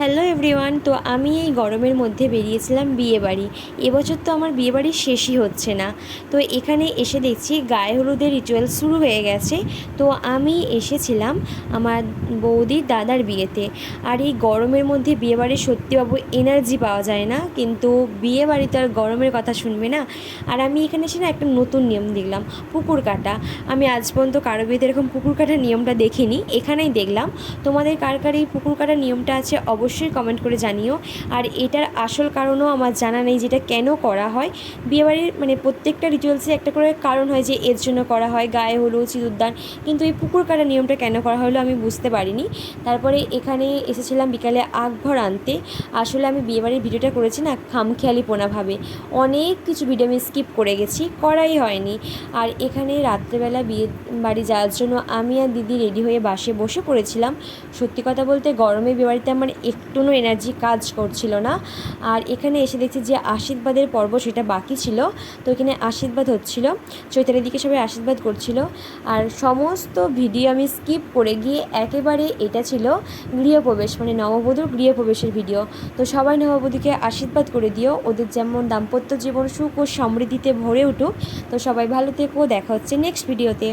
Hello everyone তো আমি এই গরমের মধ্যে বেরিয়েছিলাম বিয়েবাড়ি এবছর তো আমার বিয়েবাড়ি শেষই হচ্ছে না। তো এখানে এসে দেখছি গায়ে হলুদের রিচুয়াল শুরু হয়ে গেছে। তো আমি এসেছিলাম আমার বৌদির দাদার বিয়েতে। আর এই গরমের মধ্যে বিয়েবাড়ি সত্যি বাবু এনার্জি পাওয়া যায় না। কিন্তু বিয়েবাড়ি তো আর গরমের কথা শুনবে না। আর আমি এখানে এসে না একটা নতুন নিয়ম দেখলাম, পুকুর কাটা। আমি আজ পর্যন্ত কারও বিয়েতে এরকম পুকুর কাটার নিয়মটা দেখিনি। এখানেই দেখলাম। তোমাদের কার কার এই পুকুর কাটার নিয়মটা আছে অবশ্যই কমেন্ট করে জানিও। আর এটার আসল কারণও আমার জানা নেই যেটা কেন করা হয়। বিয়েবাড়ির মানে প্রত্যেকটা রিচুয়ালসে একটা করে কারণ হয় যে এর জন্য করা হয়, গায়ে হলুদ সিঁদুরদান কিন্তু এই পুকুর কাটার নিয়মটা কেন করা হলো আমি বুঝতে পারিনি। তারপরে এখানে এসেছিলাম বিকালে আগভর আনতে। আসলে আমি বিয়েবাড়ির ভিডিওটা করেছি না খামখেয়ালি পোনাভাবে অনেক কিছু ভিডিও আমি স্কিপ করে গেছি, করাই হয়নি। আর এখানে রাত্রেবেলা বিয়ে বাড়ি যাওয়ার জন্য আমি আর দিদি রেডি হয়ে বাসে বসে পড়েছিলাম। সত্যি কথা বলতে গরমে বিয়েবাড়িতে আমার একটুও এনার্জি কাজ করছিল না। আর এখানে এসে দেখছি যে আশীর্বাদের পর্ব সেটা বাকি ছিল। তো এখানে আশীর্বাদ হচ্ছিল। চৈতালির দিকে সবাই আশীর্বাদ করছিল। আর সমস্ত ভিডিও আমি স্কিপ করে গিয়ে একেবারে এটা ছিল গৃহপ্রবেশ মানে নববধূর গৃহপ্রবেশের ভিডিও তো সবাই নববধূকে আশীর্বাদ করে দিও। ওদের যেমন দাম্পত্য জীবন সুখ ও সমৃদ্ধিতে ভরে উঠুক। তো সবাই ভালো থেকো। দেখা হচ্ছে নেক্সট ভিডিওতে